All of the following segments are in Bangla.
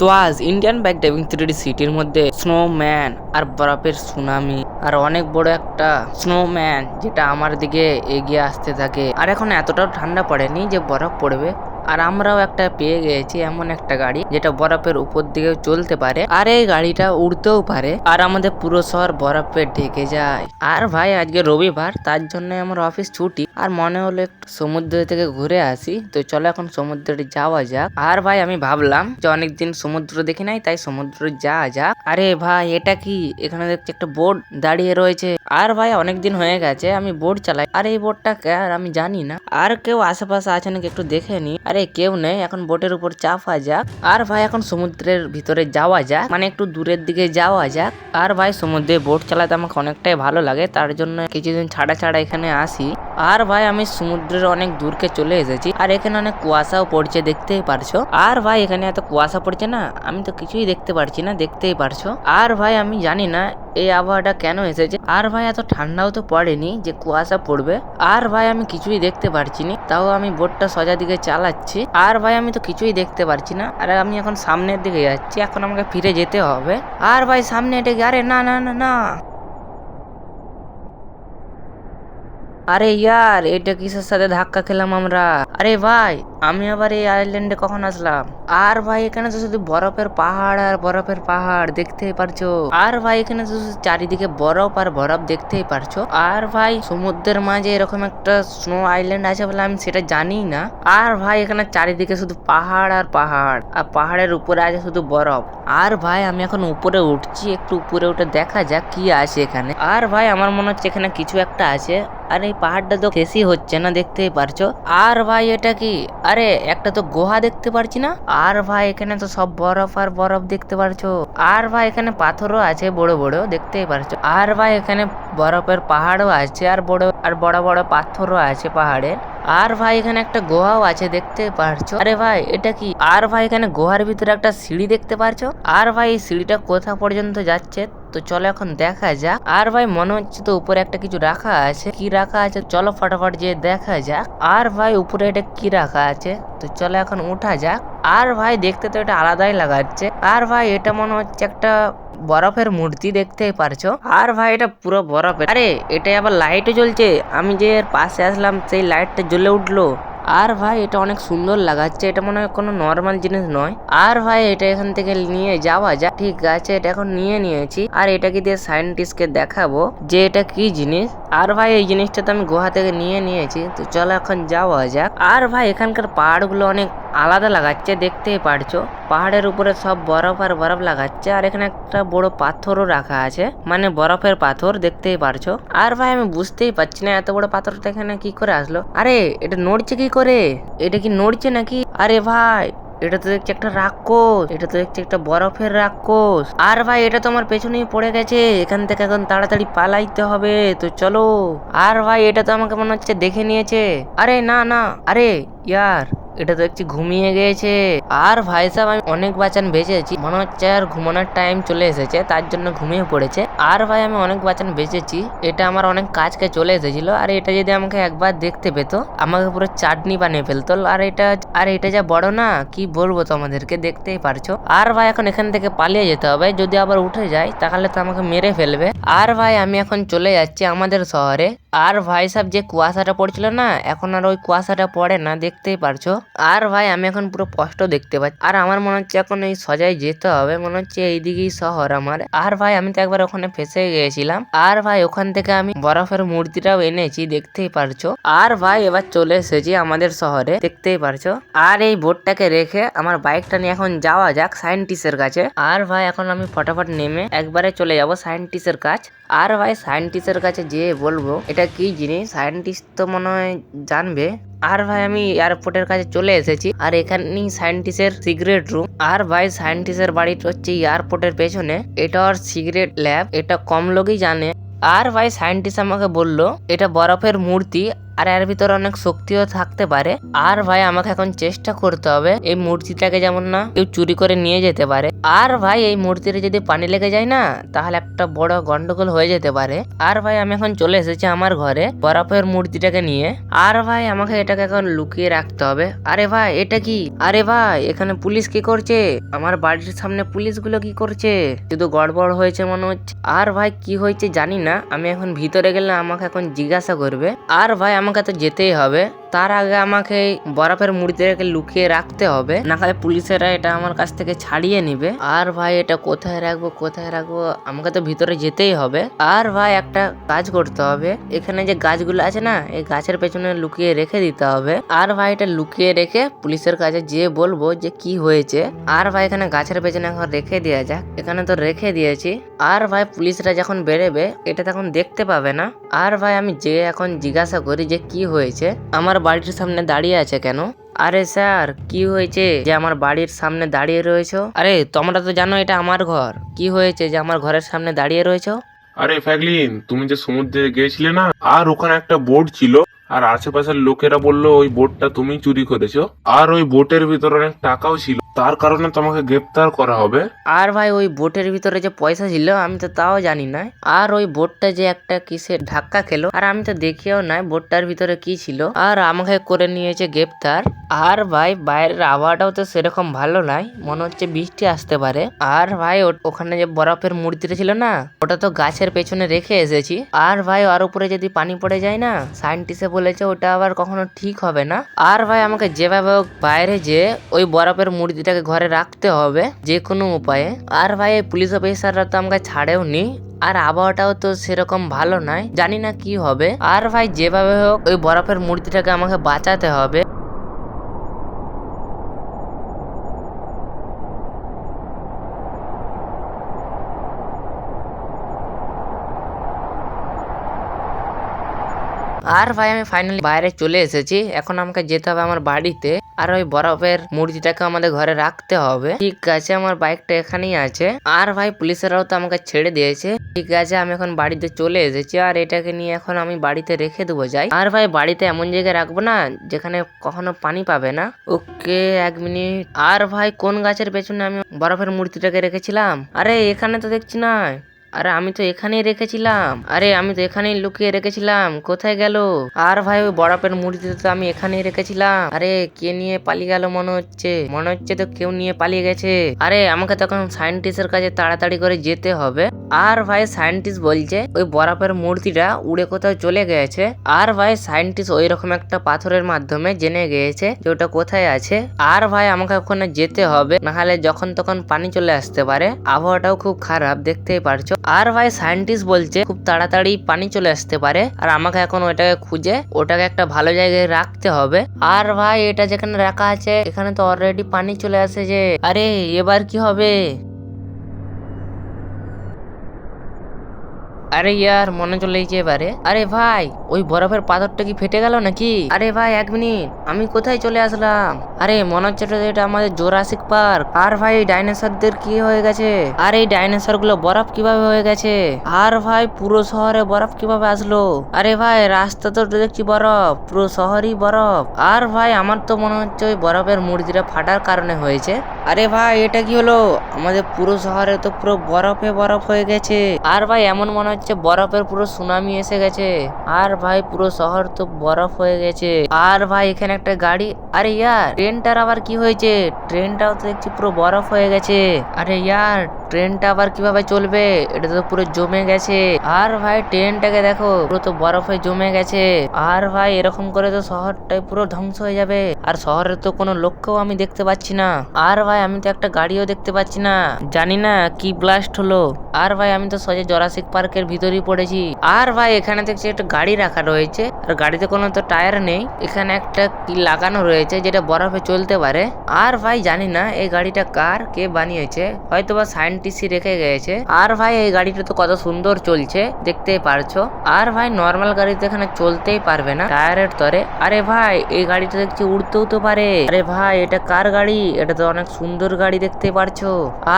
তো আজ ইন্ডিয়ান ব্যাক ড্রাইভিং থ্রি সিটির মধ্যে স্নোম্যান আর বরফের সুনামি আর অনেক বড় একটা স্নোম্যান যেটা আমার দিকে এগিয়ে আসতে থাকে। আর এখন এতটাও ঠান্ডা পড়েনি যে বরফ পড়বে। আর আমরাও একটা পেয়ে গেছি এমন একটা গাড়ি যেটা বরফের উপর দিকে চলতে পারে আর এই গাড়িটা উড়তেও পারে। আর আমাদের পুরো শহর বরফে ঢেকে যায়। আর ভাই, আজকে রবিবার, তার জন্য আমার অফিস ছুটি। আর মনে হলো একটু সমুদ্র থেকে ঘুরে আসি। তো চলো এখন সমুদ্রে যাওয়া যাক। আর ভাই, আমি ভাবলাম যে অনেকদিন সমুদ্র দেখি নাই, তাই সমুদ্র যাওয়া যাক। আরে ভাই, এটা কি? এখানে দেখছি একটা বোট দাঁড়িয়ে রয়েছে। আর ভাই, অনেকদিন হয়ে গেছে, আমি বোট চালাই। আর এই বোটটা আর আমি জানি না। আর কেউ আশেপাশে আছে নাকি একটু দেখে নি। আরে কেউ নেই, এখন বোটের উপর চাপা যাক। আর ভাই, এখন সমুদ্রের ভিতরে যাওয়া যাক। মানে একটু দূরের দিকে যাওয়া যাক। আর ভাই, সমুদ্রে বোট চালাতে আমাকে অনেকটাই ভালো লাগে, তার জন্য কিছুদিন ছাড়া ছাড়া এখানে আসি। আর ভাই, আমি সমুদ্রের অনেক দূরকে চলে এসেছি, আর এখানে অনেক কুয়াশাও পড়ছে, দেখতেই পারছ? আর ভাই, এখানে এত কুয়াশা পড়ছে না, আমি তো কিছুই দেখতে পারছি না, দেখতেই পারছ? আর ভাই, আমি জানি না এই আবহাওয়াটা কেন এসেছে, আর ভাই, এত ঠান্ডাও তো পড়েনি যে কুয়াশা পড়বে, আর ভাই, আমি কিছুই দেখতে পারছি না, তাও আমি বোটটা সোজা দিকে চালাচ্ছি, আর ভাই, আমি তো কিছুই দেখতে পারছি না, আর আমি এখন সামনের দিকে যাচ্ছি, এখন আমাকে ফিরে যেতে হবে, আর ভাই, সামনে এটা আরে না না না না। আরে ইয়ার এটা কিসের সাথে ধাক্কা খেলাম আমরা? আরে ভাই আমি আবার এই আইল্যান্ডে কখন আসলাম? আর ভাই, এখানে তো শুধু বরফের পাহাড় আর বরফের পাহাড় দেখতেই পারছ। আর ভাই, এখানে তো চারিদিকে বরফ আর বরফ দেখতেই পারছ। আর ভাই, সমুদ্রের মাঝে এরকম একটা স্নো আইল্যান্ড আছে বলে আমি সেটা জানি না। আর ভাই, এখানে চারিদিকে শুধু পাহাড় আর পাহাড়। আর পাহাড়ের উপরে আছে শুধু বরফ। আর ভাই, আমি এখন উপরে উঠছি, একটু উপরে উঠে দেখা যাক কি আছে এখানে। আর ভাই, আমার মনে হচ্ছে এখানে কিছু একটা আছে। আর এই পাহাড়টা তো শেষই হচ্ছে না, দেখতেই পারছ। আর ভাই, এটা কি? আরে, একটা তো গুহা দেখতে পারছি না। আর ভাই, এখানে তো সব বরফ আর বরফ দেখতে পারছ। আর ভাই, এখানে পাথরও আছে বড় বড়, দেখতেই পারছ। আর ভাই, এখানে বরফের পাহাড়ও আছে আর বড় আর বড় বড় পাথরও আছে পাহাড়ে। আর ভাই, এখানে একটা গুহাও আছে দেখতে পারছ। আরে ভাই, এটা কি? আর ভাই, এখানে গুহার ভিতরে একটা সিঁড়ি দেখতে পারছ? আর ভাই, এই সিঁড়িটা কোথা পর্যন্ত যাচ্ছে? তো চলো এখন দেখা যাক। আর ভাই, মনে হচ্ছে তো উপরে একটা কিছু রাখা আছে। কি রাখা আছে? চলো ফটাফট যে দেখা যাক। আর ভাই, উপরে এটা কি রাখা আছে? তো চলো এখন উঠা যাক। আর ভাই, দেখতে তো এটা আলাদাই লাগাচ্ছে। আর ভাই, এটা মনে হচ্ছে একটা বরফের মূর্তি দেখতেই পারছ। আর ভাই, এটা পুরো বরফের। আরে এটা আবার লাইটও জ্বলছে। আমি যে পাশে আসলাম, সেই লাইটটা জ্বলে উঠল। আর ভাই, এটা অনেক সুন্দর লাগাচ্ছে। এটা মনে হয় কোনো নর্মাল জিনিস নয়। আর ভাই, এটা এখান থেকে নিয়ে যাওয়া যাক। ঠিক আছে, এটা এখন নিয়ে নিয়েছি। আর এটাকে দিয়ে সায়েন্টিস্টকে দেখাবো যে এটা কি জিনিস। আর ভাই, এই জিনিসটা তো আমি গুহা থেকে নিয়ে নিয়েছি। তো চলো এখন যাওয়া যাক। আর ভাই, এখানকার পাহাড়গুলো অনেক আলাদা লাগাচ্ছে, দেখতেই পারছ। পাহাড়ের উপরে সব বরফ আর বরফ লাগাচ্ছে, আর এখানে একটা বড় পাথরও রাখা আছে। মানে বরফের পাথর, দেখতেই পারছ। আর ভাই, আমি বুঝতেই পারছি না এত বড় পাথরটা এখানে কি করে আসলো। আরে, এটা নড়ছে কি করে? এটা কি নড়ছে নাকি? আরে ভাই, এটা তো দেখছি একটা রাক্ষস, এটা তো দেখছি একটা বরফের রাক্ষস। আর ভাই, এটা তো আমার পেছনেই পড়ে গেছে, এখান থেকে এখন তাড়াতাড়ি পালাইতে হবে, তো চলো। আর ভাই, এটা তো আমাকে মনে হচ্ছে দেখে নিয়েছে। আরে, না না, আরে, ইয়ার। এটা তো দেখছি ঘুমিয়ে গিয়েছে আর ভাই সাহেব আমি অনেক বাচান বেঁচেছি। মনে হচ্ছে আর ঘুমানোর টাইম চলে এসেছে, তার জন্য ঘুমিয়ে পড়েছে। আর ভাই, আমি অনেক বাচান বেঁচেছি। এটা আমার অনেক কাজকে চলে এসেছিল। আর এটা যদি আমাকে একবার দেখতে পেত, আমাকে পুরো চাটনি বানিয়ে ফেলতো। আর এটা আর এটা যা বড় না, কি বলব তোমাদেরকে, দেখতেই পারছ। আর ভাই, এখন এখান থেকে পালিয়ে যেতে হবে। যদি আবার উঠে যায় তাহলে তো আমাকে মেরে ফেলবে। আর ভাই, আমি এখন চলে যাচ্ছি আমাদের শহরে। আর ভাই সাহেব যে কুয়াশাটা পড়ছিল না, এখন আর ওই কুয়াশাটা পড়ে না, দেখতেই পারছ। আর ভাই, আমি এখন পুরো স্পষ্ট দেখতে পাচ্ছি। আর আমার মনে হচ্ছে এখন এই সজায় যেতে হবে, মনে হচ্ছে এইদিকেই শহর আমার। আর ভাই, আমি তো একবার ওখানে ফেসে গিয়েছিলাম। আর ভাই, ওখান থেকে আমি বরফের মূর্তিটাও এনেছি, দেখতেই পারছ। আর ভাই, এবার চলে এসেছি আমাদের শহরে, দেখতেই পারছ। আর এই বোর্ডটাকে রেখে আমার বাইকটা নিয়ে এখন যাওয়া যাক সায়েন্টিস্টের কাছে। আর ভাই, এখন আমি ফটাফট নেমে একবারে চলে যাব সায়েন্টিস্টের কাছ। আর ভাই, সায়েন্টিস্টের কাছে যেয়ে বলব, এটা কি জিনিস? সায়েন্টিস্ট তো মনে হয় জানবে। আর ভাই, আমি এয়ারপোর্টের কাছে চলে এসেছি। আর এখানেই সায়েন্টিস্টের সিগারেট রুম আর ভাই সায়েন্টিস্টের বাড়িটা হচ্ছে এয়ারপোর্টের পেছনে। এটা ওর সিগারেট ল্যাব এটা কম লোকই জানে। আর ভাই সায়েন্টিস্ট আমাকে বলল, এটা বরফের মূর্তি। আর এর ভিতরে অনেক শক্তিও থাকতে পারে। আর ভাই, আমাকে এখন চেষ্টা করতে হবে, এই মূর্তিটাকে যেমন না কেউ চুরি করে নিয়ে যেতে পারে। আর ভাই, এই মূর্তিতে যদি পানি লেগে যায় না, তাহলে একটা বড় গন্ডগোল হয়ে যেতে পারে। আর ভাই, আমি এখন চলে এসেছি আমার ঘরে, বরফের মূর্তিটাকে নিয়ে। আর ভাই, আমাকে এটাকে এখন লুকিয়ে রাখতে হবে। আরে ভাই, এটা কি? আরে ভাই, এখানে পুলিশ কি করছে? আমার বাড়ির সামনে পুলিশগুলো কি করছে? শুধু গড়বড় হয়েছে মনে হচ্ছে। আর ভাই, কি হয়েছে জানি না। আমি এখন ভিতরে গেলে আমাকে এখন জিজ্ঞাসা করবে। আর ভাই আমাকে তো যেতেই হবে। তার আগে আমাকে বরফের মূর্তিটাকে লুকিয়ে রাখতে হবে। না হলে পুলিশেরা এটা আমার কাছ থেকে ছাড়িয়ে নিবে। আর ভাই, এটা কোথায় রাখব কোথায় রাখব? আমাকে তো ভিতরে যেতেই হবে। আর ভাই, একটা কাজ করতে হবে। এখানে যে গাছগুলো আছে না, এই গাছের পেছনে লুকিয়ে রেখে দিতে হবে। আর ভাই, এটা লুকিয়ে রেখে পুলিশের কাছে যেয়ে বলব যে কি হয়েছে। আর ভাই, এখানে গাছের পেছনে এখন রেখে দেওয়া যাক। এখানে তো রেখে দিয়েছি। আর ভাই, পুলিশরা যখন বেরেবে, এটা তখন দেখতে পাবে না। আর ভাই, আমি যে এখন জিজ্ঞাসা করি যে কি হয়েছে। আমার বাড়ির সামনে দাঁড়িয়ে আছে কেন? আরে স্যার, কি হয়েছে যে আমার বাড়ির সামনে দাঁড়িয়ে রয়েছো? আরে, তোমরা তো জানো এটা আমার ঘর। কি হয়েছে যে আমার ঘরের সামনে দাঁড়িয়ে রয়েছো? আরে ফ্যাগলিন, তুমি যে সমুদ্রে গিয়েছিলে না, আর ওখানে একটা বোট ছিল, আর আশেপাশের লোকেরা বলল ওই বোটটা তুমি চুরি করেছ, আর ওই বোটের ভিতরে অনেক টাকাও ছিল। তার কারণে তোমাকে গ্রেপ্তার করা হবে। আর ভাই, ওই বোটের ভিতরে যে পয়সা ছিল, আমি তো তাও জানি না। আর ওই বোটটা যে একটা কিসের ধাক্কা খেলো, আর আমি তো দেখিও নাই বোটটার ভিতরে কি ছিল। আর আমাকে করে নিয়েছে গ্রেপ্তার। আর ভাই, বাইরের আবহাওয়াটাও তো সেরকম ভালো নাই। মনে হচ্ছে বৃষ্টি আসতে পারে। আর ভাই ওখানে যে বরফের মূর্তিটা ছিল না, ওটা তো গাছের পেছনে রেখে এসেছি। আর ভাই, ওর উপরে যদি পানি পড়ে যায় না, সায়েন্টিস্টে বলেছে ওটা আবার কখনো ঠিক হবে না। আর ভাই, আমাকে যেভাবে বাইরে যে ওই বরফের মূর্তিটাকে ঘরে রাখতে হবে যে কোনো উপায়ে। আর ভাই পুলিশ অফিসাররা তো আমাকে ছাড়েও নি আর আবহাওয়াটাও তো সেরকম ভালো নয়, জানি না কি হবে। আর ভাই, যেভাবে হোক, ওই বরফের মূর্তিটাকে আমাকে বাঁচাতে হবে। আর ভাই আমি ফাইনালি বাইরে চলে এসেছি। এখন আমাকে যেতে হবে আমার বাড়িতে। আর ওই বরফের মূর্তিটাকে আমাদের ঘরে রাখতে হবে। ঠিক আছে, আমার বাইকটা এখানেই আছে। আর ভাই, পুলিশেরাও তো আমাকে ছেড়ে দিয়েছে। ঠিক আছে, আমি এখন বাড়িতে চলে এসেছি। আর এটাকে নিয়ে এখন আমি বাড়িতে রেখে দেবো যাই। আর ভাই, বাড়িতে এমন জায়গায় রাখব না, যেখানে কখনো পানি পাবে না। ওকে, এক মিনিট। আর ভাই, কোন গাছের পেছনে আমি বরফের মূর্তিটাকে রেখেছিলাম? আরে, এখানে তো দেখছি না। আরে আমি তো এখানেই রেখেছিলাম। আরে আমি তো এখানেই লুকিয়ে রেখেছিলাম। কোথায় গেল? আর ভাই, ওই বরফের মূর্তি তো আমি এখানেই রেখেছিলাম। আরে কে নিয়ে পালিয়ে গেল মনে হচ্ছে? মনে হচ্ছে তো কেউ নিয়ে পালিয়ে গেছে। আরে আমাকে তখন সায়েন্টিস্টের কাছে তাড়াতাড়ি করে যেতে হবে। আর ভাই, সায়েন্টিস্ট বলছে, ওই বরফের মূর্তিটা উড়ে কোথাও চলে গেছে। আর ভাই, সায়েন্টিস্ট ওই রকম একটা পাথরের মাধ্যমে জেনে গিয়েছে যে ওটা কোথায় আছে। আর ভাই, আমাকে ওখানে যেতে হবে। নাহলে যখন তখন পানি চলে আসতে পারে। আবহাওয়াটাও খুব খারাপ, দেখতেই পারছ। আর ভাই সায়েন্টিস্ট বলছে, খুব তাড়াতাড়ি পানি চলে আসতে পারে, আর আমাকে এখন ওটাকে খুঁজে, ওটাকে একটা ভালো জায়গায় রাখতে হবে। আর ভাই এটা যেখানে রাখা আছে, এখানে তো অলরেডি পানি চলে আসে যে। আরে, এবার কি হবে? আরে ইয়ার, মনে চলে গেছে এবারে। আরে ভাই, ওই বরফের পাথরটা কি ফেটে গেল নাকি? আরে ভাই, এক মিনিট, আমি কোথায় চলে আসলাম? আরে, মনে হচ্ছে এটা আমাদের জোরাসিক পার্ক। আর ভাই, ডাইনোসরদের কি হয়ে গেছে? আর, এই ডাইনোসরগুলো বরফ কীভাবে হয়ে গেছে? আর ভাই, পুরো শহরে বরফ কীভাবে আসলো? আরে ভাই, রাস্তা তো দেখছি বরফ, পুরো শহরই বরফ। আর ভাই, আমার তো মনে হচ্ছে ওই বরফের মূর্তিটা ফাটার কারণে হয়েছে। আরে ভাই, এটা কি হলো? আমাদের পুরো শহরে তো পুরো বরফে বরফ হয়ে গেছে। আর ভাই, এমন মনে হচ্ছে বরফের পুরো সুনামি এসে গেছে। আর ভাই পুরো শহর তো বরফ হয়ে গেছে। আর ভাই এখানে একটা গাড়ি আরে ইয়ার, ট্রেনটার আবার কি হয়েছে? ট্রেনটাও তো দেখছি পুরো বরফ হয়ে গেছে। আরে ইয়ার, ট্রেনটা আবার কীভাবে চলবে? এটা তো পুরো জমে গেছে। আর ভাই, ট্রেনটাকে দেখো, পুরো তো বরফে জমে গেছে। আর ভাই, এরকম করে তো শহরটাই পুরো ধ্বংস হয়ে যাবে। আর শহরের তো কোনো লক্ষ্যও আমি দেখতে পাচ্ছি না। আর ভাই, আমি তো একটা গাড়িও দেখতে পাচ্ছি না। জানি না, কি ব্লাস্ট হলো। আর ভাই, আমি তো সোজা জরাসিক পার্কের ভিতরেই পড়েছি। আর ভাই, এখানে দেখছি একটা গাড়ি রাখা রয়েছে। আর গাড়িতে কোনো তো টায়ার নেই। এখানে একটা কি লাগানো রয়েছে। যেটা বরফে চলতে পারে। আর ভাই জানি না এই গাড়িটা কার, কে বানিয়েছে। হয়তো বা সায়েন্টিস্টই রেখে গেছে আর ভাই এই গাড়িটা তো কত সুন্দর চলছে, দেখতেই পারছ। আর ভাই নর্মাল গাড়িতে এখানে চলতেই পারবে না টায়ারের তরে। আরে ভাই, এই গাড়িটা দেখছি উড়তেও তো পারে। আরে ভাই, এটা কার গাড়ি? এটা তো অনেক সুন্দর গাড়ি দেখতে পারছ।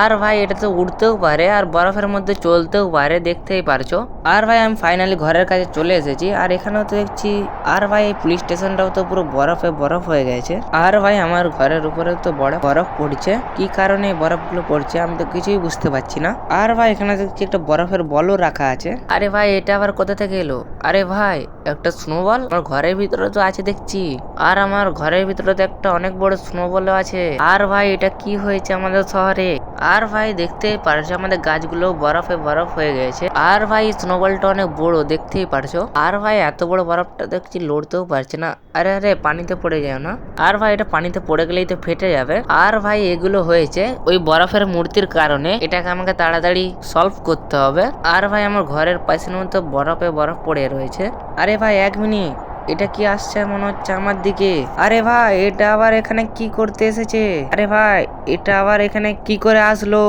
আর ভাই, এটা তো উড়তেও পারে, আর বরফের মধ্যে চলতেও পারে, দেখতেই পারছ। আর ভাই, আমি ফাইনালি ঘরের কাছে চলে এসেছি, আর এখানেও তো দেখছি, আর ভাই, এই পুলিশ স্টেশনটাও তো পুরো বরফে বরফ হয়ে গেছে। আর ভাই, আমার ঘরের উপরে তো বড় বরফ পড়ছে। কি কারণে বরফ বরফগুলো পড়ছে আমি তো কিছুই বুঝতে পারছি না। আর ভাই, এখানে দেখছি একটা বরফের বলও রাখা আছে। আরে ভাই, এটা আবার কোথা থেকে এলো? আরে ভাই, একটা স্নোবল আমার ঘরের ভিতরে তো আছে দেখছি। আর আমার ঘরের ভিতরে তো একটা অনেক বড় স্নোবলও আছে। আর ভাই, এটা কি হয়েছে আমাদের শহরে? আর ভাই দেখতেই পারছ, আমাদের গাছগুলো বরফে বরফ হয়ে গেছে। আর ভাই স্নোবলটা অনেক বড়, দেখতেই পারছ। আর ভাই, এত বড় বরফটা দেখছি লড়তেও পারছে না। আরে আরে, পানিতে পড়ে যায় না। আর ভাই, এটা পানিতে পড়ে গেলেই তো ফেটে যাবে। আর ভাই, এগুলো হয়েছে ওই বরফের মূর্তির কারণে। এটাকে আমাকে তাড়াতাড়ি সলভ করতে হবে। আর ভাই, আমার ঘরের পাশের মতো বরফে বরফ পড়ে রয়েছে। আরে ভাই, এক মিনিট। এটা কি আসছে মনে হচ্ছে আমার দিকে? আরে ভাই, এটা আবার এখানে কি করতে এসেছে? আরে ভাই, এটা আবার এখানে কি করে আসলো?